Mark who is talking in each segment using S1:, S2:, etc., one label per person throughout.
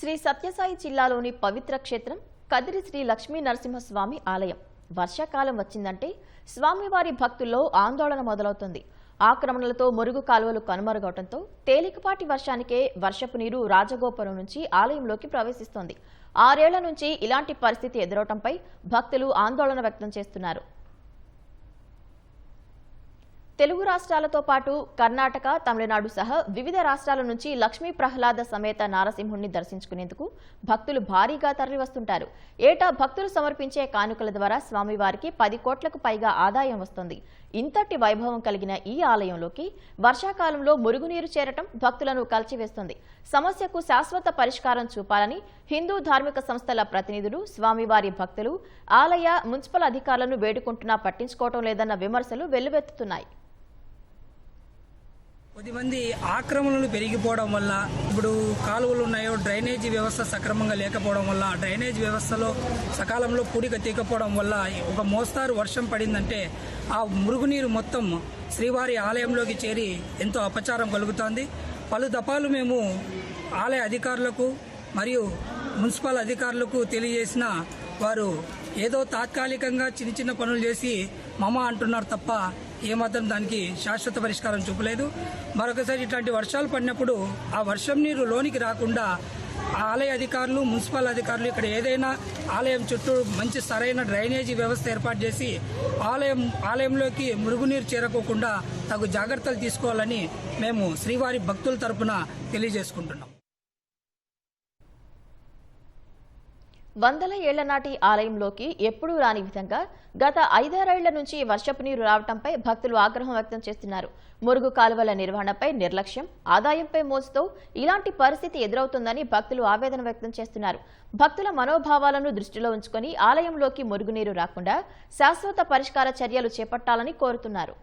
S1: శ్రీ సత్యసాయి జిల్లాలోని పవిత్ర క్షేత్రం కదిరి శ్రీ లక్ష్మీ నరసింహస్వామి ఆలయం. వర్షాకాలం వచ్చిందంటే స్వామివారి భక్తుల్లో ఆందోళన మొదలవుతుంది. ఆక్రమణలతో మురుగు కాలువలు కనుమరుగవడంతో తేలికపాటి వర్షానికే వర్షపు నీరు రాజగోపురం నుంచి ఆలయంలోకి ప్రవేశిస్తోంది. ఆరేళ్ళ నుంచి ఇలాంటి పరిస్థితి ఎదురవటంపై భక్తులు ఆందోళన వ్యక్తం చేస్తున్నారు. తెలుగు రాష్ట్రాలతో పాటు కర్ణాటక తమిళనాడు సహా వివిధ రాష్ట్రాల నుంచి లక్ష్మీ ప్రహ్లాద సమేత నారసింహుణ్ణి దర్శించుకునేందుకు భక్తులు భారీగా తరలివస్తుంటారు. ఏటా భక్తులు సమర్పించే కానుకల ద్వారా స్వామివారికి పది కోట్లకు పైగా ఆదాయం వస్తుంది. ఇంతటి వైభవం కలిగిన ఈ ఆలయంలోకి వర్షాకాలంలో మురుగునీరు చేరటం భక్తులను కలిచివేస్తుంది. సమస్యకు శాశ్వత పరిష్కారం చూపాలని హిందూ ధార్మిక సంస్థల ప్రతినిధులు స్వామివారి భక్తులు ఆలయ మున్సిపల్ అధికారులను వేడుకుంటున్నా పట్టించుకోవటం లేదన్న విమర్శలు వెల్లువెత్తుతున్నాయి.
S2: కొద్దిమంది ఆక్రమణలు పెరిగిపోవడం వల్ల ఇప్పుడు కాలువలు ఉన్నాయో డ్రైనేజీ వ్యవస్థ సక్రమంగా లేకపోవడం వల్ల డ్రైనేజ్ వ్యవస్థలో సకాలంలో పూడిక తీకపోవడం వల్ల ఒక మోస్తారు వర్షం పడిందంటే ఆ మురుగునీరు మొత్తం శ్రీవారి ఆలయంలోకి చేరి ఎంతో అపచారం కలుగుతోంది. పలు దఫాలు మేము ఆలయ అధికారులకు మరియు మున్సిపల్ అధికారులకు తెలియజేసిన వారు ఏదో తాత్కాలికంగా చిన్న చిన్న పనులు చేసి మమ అంటున్నారు తప్ప ఏమాత్రం దానికి శాశ్వత పరిష్కారం చూపలేదు. మరొకసారి ఇట్లాంటి వర్షాలు పడినప్పుడు ఆ వర్షం నీరు లోనికి రాకుండా ఆ ఆలయ అధికారులు మున్సిపల్ అధికారులు ఇక్కడ ఏదైనా ఆలయం చుట్టూ మంచి సరైన డ్రైనేజీ వ్యవస్థ ఏర్పాటు చేసి ఆలయం ఆలయంలోకి మురుగునీరు చేరకోకుండా తగు జాగ్రత్తలు తీసుకోవాలని మేము శ్రీవారి భక్తుల తరపున తెలియజేసుకుంటున్నాం.
S1: వందల ఏళ్ళ నాటి ఆలయంలోకి ఎప్పుడూ రాని విధంగా గత ఐదారేళ్ళ నుంచి వర్షపు నీరు రావడంపై భక్తులు ఆగ్రహం వ్యక్తం చేస్తున్నారు. మురుగు కాలువల నిర్వహణపై నిర్లక్ష్యం ఆదాయంపై మోజుతో ఇలాంటి పరిస్థితి ఎదురవుతుందని భక్తులు ఆవేదన వ్యక్తం చేస్తున్నారు. భక్తుల మనోభావాలను దృష్టిలో ఉంచుకొని ఆలయంలోకి మురుగునీరు రాకుండా శాశ్వత పరిష్కార చర్యలు చేపట్టాలని కోరుతున్నారు.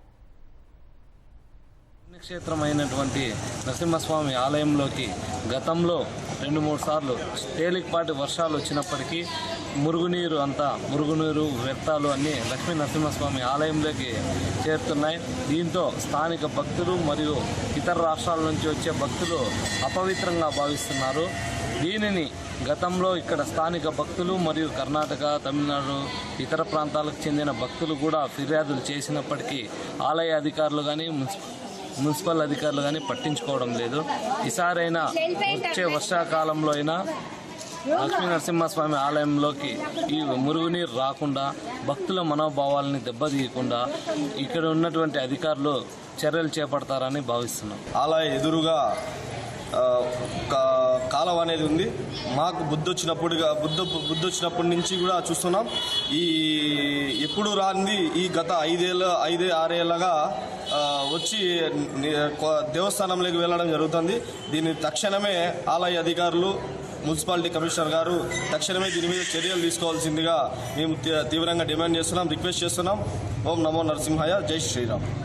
S3: పుణ్యక్షేత్రమైనటువంటి నరసింహస్వామి ఆలయంలోకి గతంలో రెండు మూడు సార్లు తేలికపాటి వర్షాలు వచ్చినప్పటికీ మురుగునీరు అంతా మురుగునీరు వ్యర్థాలు అన్నీ లక్ష్మీ నరసింహస్వామి ఆలయంలోకి చేరుతున్నాయి. దీంతో స్థానిక భక్తులు మరియు ఇతర రాష్ట్రాల నుంచి వచ్చే భక్తులు అపవిత్రంగా భావిస్తున్నారు. దీనిని గతంలో ఇక్కడ స్థానిక భక్తులు మరియు కర్ణాటక తమిళనాడు ఇతర ప్రాంతాలకు చెందిన భక్తులు కూడా ఫిర్యాదులు చేసినప్పటికీ ఆలయ అధికారులు కానీ మున్సిపల్ అధికారులు కానీ పట్టించుకోవడం లేదు. ఈసారైనా వచ్చే వర్షాకాలంలో అయినా లక్ష్మీ నరసింహస్వామి ఆలయంలోకి ఈ మురుగునీరు రాకుండా భక్తుల మనోభావాలని దెబ్బతీయకుండా ఇక్కడ ఉన్నటువంటి అధికారులు చర్యలు చేపడతారని భావిస్తున్నాం.
S4: ఆలయ ఎదురుగా కాలం అనేది ఉంది. మాకు బుద్ధి వచ్చినప్పుడుగా బుద్ధ బుద్ధి వచ్చినప్పటి నుంచి కూడా చూస్తున్నాం. ఈ ఎప్పుడు రాంది ఈ గత ఐదేళ్ళ ఐదే ఆరేళ్ళగా వచ్చి దేవస్థానంలోకి వెళ్ళడం జరుగుతుంది. దీన్ని తక్షణమే ఆలయ అధికారులు మున్సిపాలిటీ కమిషనర్ గారు తక్షణమే దీని మీద చర్యలు తీసుకోవాల్సిందిగా మేము తీ- తీవ్రంగా డిమాండ్ చేస్తున్నాం రిక్వెస్ట్ చేస్తున్నాం. ఓం నమో నరసింహాయ జై శ్రీరామ్.